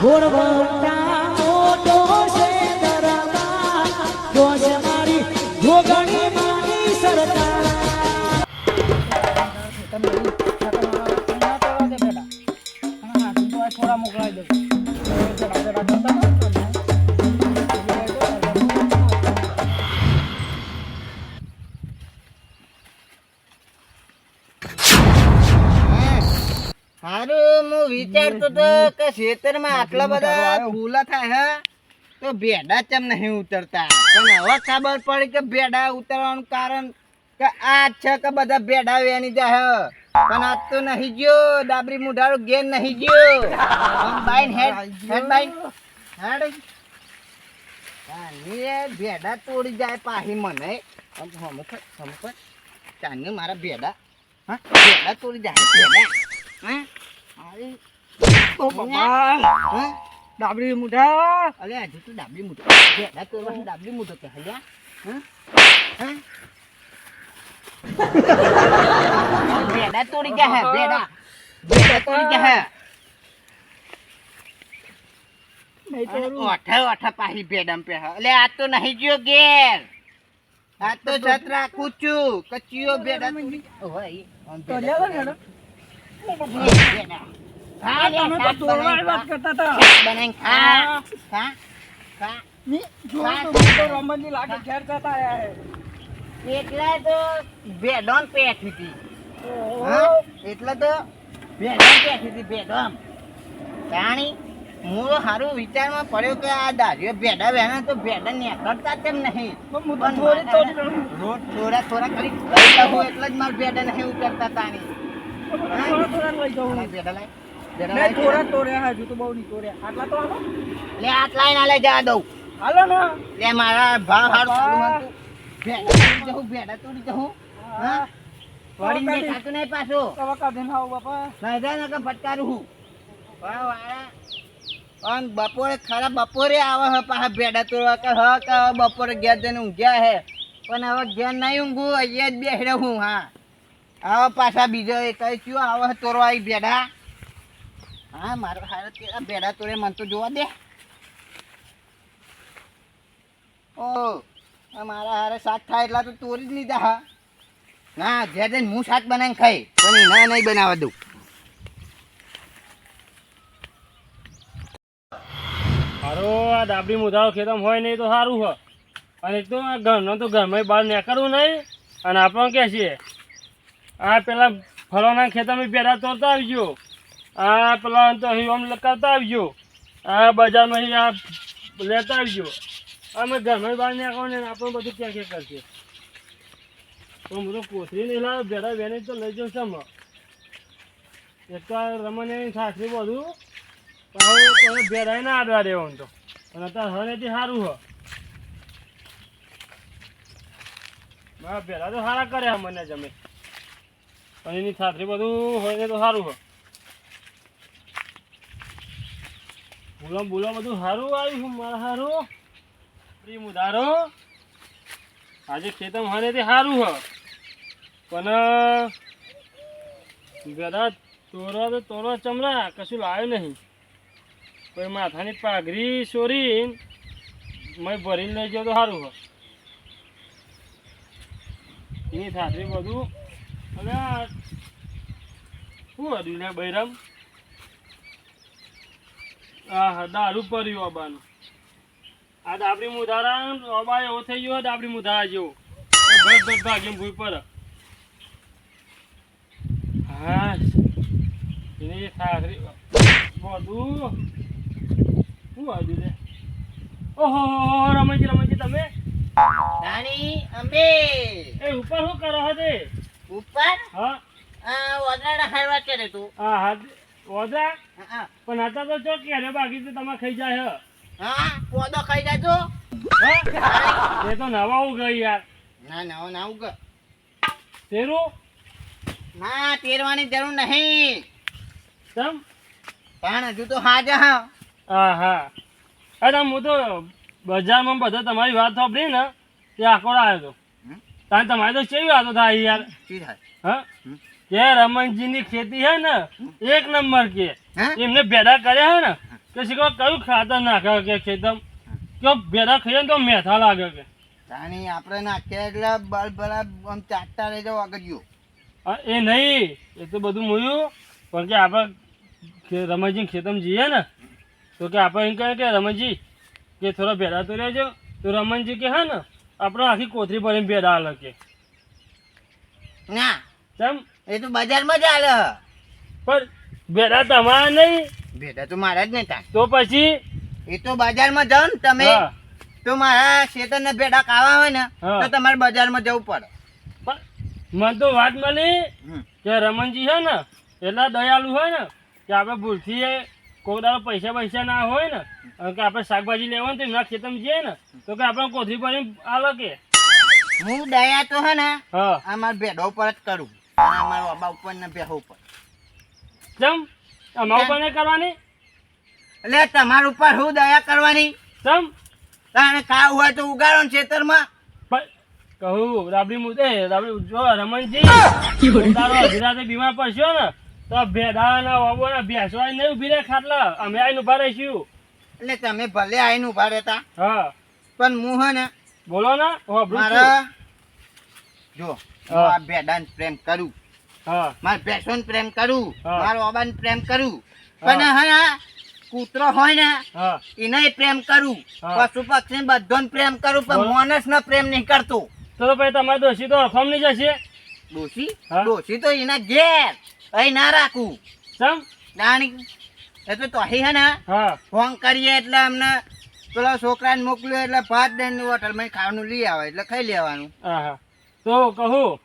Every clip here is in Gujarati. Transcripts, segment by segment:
ઘોડવંટા મોટો છે દરબાર જો મારી જોગણી મારી સરકાર થોડા મોકલાવી દઉં. હારું હું વિચારતો તો કે ખેતરમાં આટલા બધા ફૂલા થાય હે? તો ભેડા ચમ નહીં ઉતરતા? પણ હવે ખબર પડી કે ભેડા ઉતરવાનું કારણ કે આ છે કે બધા ભેડા વેની જાય પણ આજ તો નહીં ગયો. ડાબરી મુઢાળો ઘેર નહીં ગયો. બાઈન હેડ હેડ બાઈન હેડ. ચાની ભેડા તોડી જાય પાહી મને. હમુક હમુક ચાની મારા ભેડા. હા ભેડા તોડી જાય ભેડા. હા? ઓ બાપા હા? ડાબરી મુઠા. અરે હજુ તો ડાબલી મૂઠો. ભેડા તોડવાની ડાબલી મૂઠો કે હલ્યા હા? ભેડા તોડી ગયા હે ભેડા. ભેડા તોડી ગયા હે. ઓઠા ઓઠા પાહી ભેડામ પે એટલે આ તો નહીં ગયો ઘેર. આ તો છત કૂચું કચિયો ભેડા ઓય તો લેવો ને ભેડા. તમે તો તોડવાની વાત કરતા હતા. શાક ખા. ખા. ખા. ની જોયું તો રમણની લાગે ઘેર જતા આયા હે. એટલે તો બેડોન પેઠી હતી હા? એટલે તો બેડોન પેઠી હતી બેડોન જાણી હું સારું વિચારમાં પડ્યો કે આ દાદીઓ ભેડા વેણા તો ભેડા નીકળતા તેમ નહીં. રોજ થોડા થોડા કરી એટલે જ મારા ભેડા નહીં ઉતરતા તાણી. થોડા થોડા લઈ જાઉં લાય ભેડા લાય ભેડા મેં થોડા તોડ્યા હજુ તો બહુ નહીં તોડ્યા. આટલા તો આલો લે આટલા ના લઈ જવા દઉં. હાલો ને. લે મારા ભાવ હારું બાપા. સારું હતું. ભેડા જવું ભેડા તોડી જવું હા. વળી કાઢી. દેખાતું નહીં પાછું. કવા કાઢીને આવો બાપા. સાયદા નકર ફટકારું હું. વાહ વાળા અન બપોરે ખરા બપોરે આવે હે પાછા ભેડા તોડવા કે હ કે બપોરે ઘેર જઈને ઊંઘ્યા હે. પણ હવે ઘેર નહીં ઊંઘું અહીંયા જ બેસડે હું હા. હવે પાછા બીજો એ કઈ કયો આવો તોરવા ભેડા. હા, મારો હારે કેળા ભેડા તોરે મન તો જોવા દે. ઓ મારા હારે શાક થાય એટલા તો તોરી જ લીધા હા. ના જે જઈને હું શાક બનાવીને ખાઈ. પણ ના નહીં બનાવવા દઉં. હારો, આ ડાબડી મુધારો ખેતમ હોય નહીં તો સારું હોય અને તો ઘરનો તો ઘરમાં બહાર નીકળવું નહીં. અને આપણને કહે છે આ પેલા ફળોના ખેતરમાં પેલા તોડતા આવજો. આ પેલા તો અહીં આમ કરતા આવજો. આ બજારમાં આ લેતા આવજો. અમે ઘરમાં બહાર નીકળવું ને આપણે બધું ક્યાં ક્યાં કરશે? તો હું તો કોથળી નહીં લાવ્યો ભેડા વેને તો લઈ જાઉં સમ એક તો આ સાસરી બધું, પણ ભેડાય ના આડવા દેવાનું તો. અને અત્યારે હવેથી સારું હ. મારા ભેડા તો સારા કર્યા મને જમે પણ એની છાત્રી બધું હોય ને તો સારું હોય. બોલો બોલો બધું સારું આવ્યું છે, મારા સારું પ્રી મુદારો આજે ખેતમ હને તે સારું હ પણ ગદા તોરવા તો તોરવા ચમડા કશું લાવ્યું નહીં. કોઈ માથાની પાઘરી ચોરી મેં ભરીને લઈ ગયો તો સારું હોય એની થાથરી બધું અને શું હતું ને બૈરામ? હા દારૂ પડ્યું અબાનું આ ડાબડી મુધારા અબા એવો થઈ ગયો ડાબડી મુધારા જેવો. ભર ભર ભાગીને ભૂઈ પર. હા એની થાથરી બધું શું આવ્યું લે ઓહો રમણજી રમણજી તમે? રાણી અંબે! એ ઉપર શું કરો છો તે? ઉપર? હા. વગડા હારવા ચડે તું? હા હા હા. પણ હતા તો જો કે બાકી તો તમે ખાઈ જાય હા. પોદો ખાઈ જાય તો? એ તો નવા ઉગ યાર. ના નવા ના ઉગ. તેરું? ના તેરવાની જરૂર નહીં. તમ પણ હજુ તો હાજા હા. હા હા. અરે હું તો બજારમાં બધા તમારી વાત સાંભળી ને તે આકોડા આવ્યો હતો? તારે તમારી તો કેવી વાતો થાય યાર? હા? કે રમણજીની ખેતી હે ને એક નંબર કે. એમને ભેડા કર્યા હે ને કે શીખો કયું ખાતર નાખે કે ખેતમ? કે ભેડા ખાઈએ ને તો મેથા લાગે કે. તાણી આપણે નાખ્યા એટલે બળ બળા આમ ચાટતા રહેજો આગળ હા, એ નહીં એ તો બધું મળ્યું પણ કે આપણે રમણજી ખેતમ જઈએ ને તો કે આપણે એમ કહે કે રમણજી કે થોડા ભેડા તો રહેજો. તો રમણજી કે હા ને આપણે આખી કોથરી ભરીને ભેડા હાલે કે. ના. કેમ? એ તો બજારમાં જ હાલે પણ ભેડા તમારા નહીં. ભેડા તો મારા જ ને તા તો પછી? એ તો બજારમાં જાઓ ને તમે તો મારા ખેતરના ભેડા ખાવા હોય ને. તો તમારે બજારમાં જવું પડે. મને તો વાત મળી. કે રમણજી છે ને એટલા દયાળુ હોય ને કે આપણે ભૂલથી એ કોઈ દાડો પૈસા પૈસા ના હોય ને કારણ કે આપણે શાકભાજી લેવા હોય ને તો એમના ખેતરમાં જઈએ ને તો કે આપણે કોથળી ભરીને આલો કે હું દયા તો હે ને હા. આ મારા ભેડો ઉપર જ કરું. આ મારા બાબા ઉપર ને ભેહો ઉપર. ચમ? અમારા ઉપર નહીં કરવાની? એટલે તમારા ઉપર હું દયા કરવાની? ચમ? તાણે ખાવું હોય તો ઉગાડો ને ખેતરમાં. કહું રાબડી મુદે રાબડી જો રમણજી તારો અધિરાતે રાતે બીમાર પડશો ને તો ભેડા ના વાબો ને ભેંસો આઈને નહીં ઊભી રહે ખાટલા. અમે આઈને ઊભા રહીશું. એટલે તમે ભલે આવીને ઊભા રહેતા. હા. પણ હું હે ને બોલો ને મારા જો આ ભેડાને પ્રેમ કરું. હા. મારા ભેંસોને પ્રેમ કરું. મારા બાબાને પ્રેમ કરું. પણ હે કૂતરો હોય ને એને પ્રેમ કરું. પશુ પક્ષી બધો પ્રેમ કરું પણ માણસ નો પ્રેમ નહીં કરતો. તો પછી તમારે દોષી તો રખમ નહીં જશે. ડોશી હા. તો એના ઘેર. અહીં ના રાખું. સમ દાણી. એ તો હે ને હા. ફોન કરીએ એટલે અમને પેલા છોકરાને મોકલ્યો એટલે ભાત દઈને હોટલમાં ખાવાનું લઈ આવે એટલે ખાઈ લેવાનું. હા હા તો કહું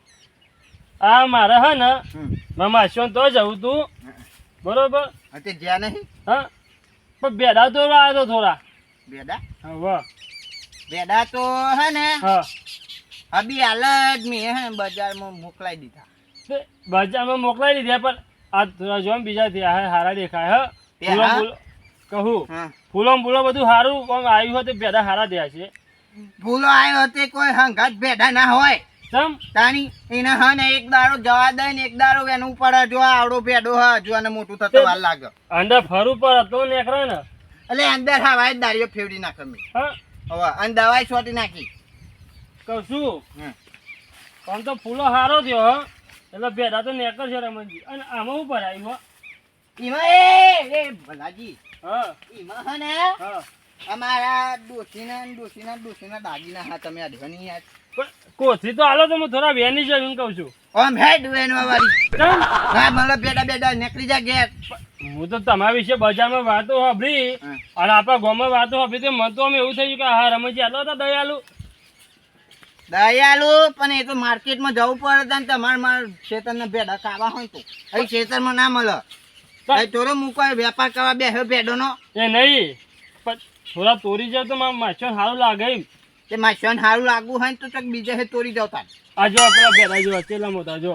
આ મારે હે ને મામા માસીઓને તો જવું તું. બરોબર? તે જ્યાં નહીં? હા. પણ બેડા તો આવ્યો તો થોડા. બેડા? હા વાહ. બેડા તો હે ને હા. અભી હાલ જ મેં બજારમાં મોકલાઈ દીધા. બજારમાં મોકલાઈ દીધા પણ આ થોડા જો બીજા થયા હારા દેખાય હ? ફૂલો ફૂલો કહું ફૂલો ફૂલો બધું સારું પણ આવ્યું હોય તો બેડા હારા થયા છે. ફૂલો આવ્યો તે કોઈ હંગાત ભેડા ના હોય. તમ તાણી એને હા ને એક દારો જવા દે ને એક દારો એનું પડે જો આવડો ભેડો હા જો આને મોટું થતો વાર લાગે. અંદર ફરું પર હતો નીકળે ને? એટલે અંદર હવાય દારીઓ ફેવડી નાખે મેં હા? હવે અને દવાઈ છોટી નાખી. કહું છું. પણ તો ફૂલો સારો થયો હો? એટલે બેડા તો નેકર છે રમણજી. અને આમાં હું ભરાય એમાં. એમાં એ એ ભલાજી. હા. એમાં હે ને અમારા ડોશીના ને દોશીના દાગીના હા તમે અડવાની યાર. કોથી તો હાલો તો હું થોડા વેની છે એમ કહું છું. ઓમ હેડ વેનવા વાળી હા મને બેડા બેડા નીકળી જા ઘેર. હું તો તમારા વિશે બજારમાં વાતો સાંભળી. અને આપણા ગામમાં વાતો સાંભળી તો મને તો આમ એવું થયું કે હા રમણજી આટલો હતા દયાલુ. દયાલુ પણ એ તો માર્કેટમાં જવું પડે ને તમારે મારા ખેતરના ભેડા ખાવા હોય તો. અહીં ખેતરમાં ના મળે. તોરો મૂકો વેપાર કરવા બેહ્યો ભેડોનો. એ નહીં પણ થોડા તોરી જાય તો મારા માછો સારું લાગે એમ. તે માછીઓને સારું લાગવું હોય તો ચક બીજે હે તોરી જાવ તાર. આ જો પેલા ભેડા જો ચેલા મોટા જો.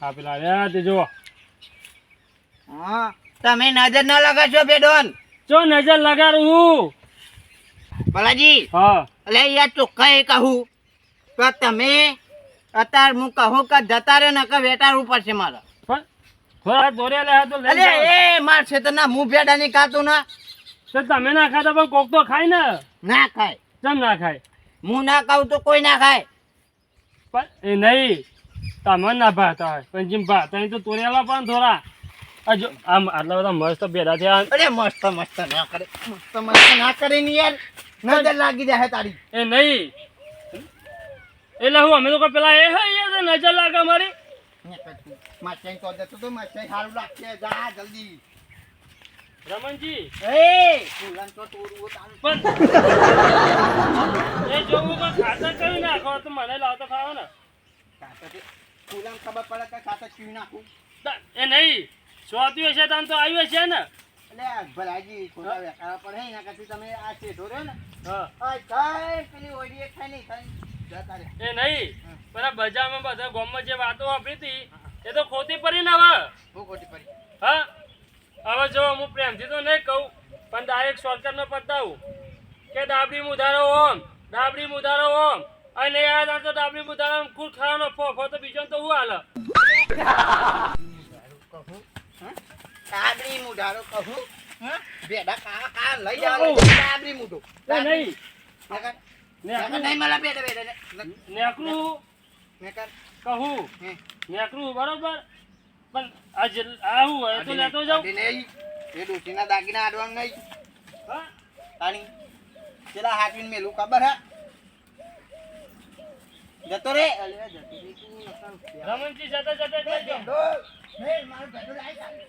હા પેલા રહ્યા તે જો. હા તમે નજર ના લગાશો ભેડોન. જો નજર લગાડું હું. ભલાજી હા. એટલે યાર ચોખ્ખા એ કહું? તો તમે અત્યારે હું કહું કે જતા રહ્યો ને કે વેટાડવું પડશે મારે. થોડા લે તો જાઓ. એ માર ના મું ભેડા ની ખાતું ના. તો તમે ના ખાતા પણ કોક તો ખાય ને. ના ખાય. કેમ ના ખાય? હું ના ખાઉં તો કોઈ ના ખાય. પણ એ નહીં તમે ના ભાતા હોય પણ જેમ ભાતા તો તોરેલા પણ થોડા જો આમ આટલા બધા મસ્ત ભેડા થયા. અરે મસ્ત મસ્ત ના કરે. મસ્ત મસ્ત ના કરે ને યાર. નજર લાગી જાય તારી. એ નહીં એટલે હું અમે લોકો પેલા એ હે નજર લાગે મારી માચાઈ તો જતો તો માચાઈ સારું લાગશે જા જલ્દી. રમણજી. એ! ફૂલાન તો તોડવું તારું. પણ એ જોવું કે ખાતર કયું નાખો તો મને લાવતો ખાવો ને. ખાતર ફૂલાન ખબર પડે કે ખાતર ચીવી નાખું એ નહીં સ્વાતી હશે તાન તો આવ્યું હશે ને. એટલે આ ભલાજી ખોટા વેકારા પડે એના કરતી તમે આ છે રહ્યો ને એ નહીં પણ બજારમાં બધા ગામમાં જે વાતો વાપરી હતી એ તો ખોટી પડી ને હવે. હું ખોટી પડી. હા? હવે જો હું પ્રેમથી તો નહીં કહું પણ ડાયરેક્ટ શોર્ટકટમાં પતાવું. કે ડાબડી મુધારો ઓમ ડાબડી મુધારો ઓમ અને નહીં આવ્યા તો ડાબડી મુધારો ખુદ ખાવાનો ફોફો તો બીજો તો હું હાલ? ડાબડી મુધારો કહું? હા ભેડા કા ખા લઈ જાવ. ડાબરી એ નહીં. નેકરું નહીં મળે બેટા બેટા નેકરું મેકર કહું. નેકરું બરોબર? પણ આ જે આવું હોય તો લેતો જાઉં? નહીં એ ડોશીના દાગીના આડવાનું નહીં. હા? તાણી પેલા હાથવીને મેલું ખબર હે? જતો રે. નકર. રમણજી જતા જતા જતા ભેડ, મારો લાય તારી.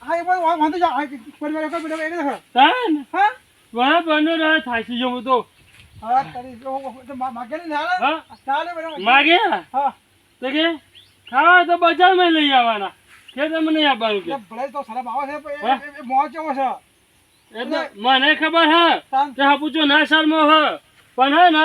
બે એ કરો ભૂંડી હો તારે પેલો ડાબલી માં ધારો ઓવે હા? ભેડે લેવા ગયો તો એક ભેડો તો. રે બધો હંપર્યો તાન બરાબર નો રહે થાકી ગયો હું? તો હા. તો કે ખાવા તો બજારમાં લઈ આવવાના. ખેતરમાં નહીં આવવાનું કે? એટલે મને ખબર હે કે હપુચો ના શર્મો હ. પણ હે ને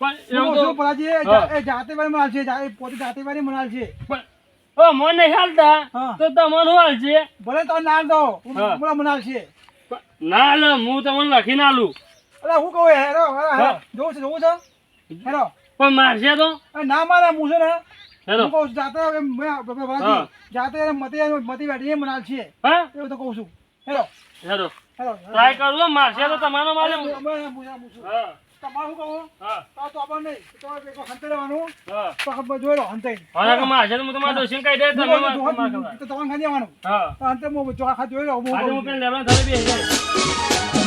પણ એવું તો. જાતે વાળી મનાલ છે પોતે જાતે વાળી મનાલ છે પણ ઓ મને હાલતા તો તમને હાલશે. ભલે તો નાલ દો હા. મનાલ છે ના લે હું તમને લખીને આલું. અરે હું કહું હેરો હેરો હેરો. છે જોવું છે? હેરો. પણ મારશે તો? ના મારે હું છે ને હેલો કહું છું, જાતે જાતે મતી મતી મનાલ છે હા? એવું તો કહું છું. હેલો હેરો. ટ્રાય કરું મારશે તો તમારો મારે. હા. તમારે કહું? તો તો આપણને નહીં તો એક હંતે રહેવાનું. તો જોઈ લો હંતે હવે કે મારશે હું તમારા કહી દે તમે. તો તમારે ખાઈ જવાનું હા. તો અંતે હું જોઈ લો હું હું ધરી બેસી જાય.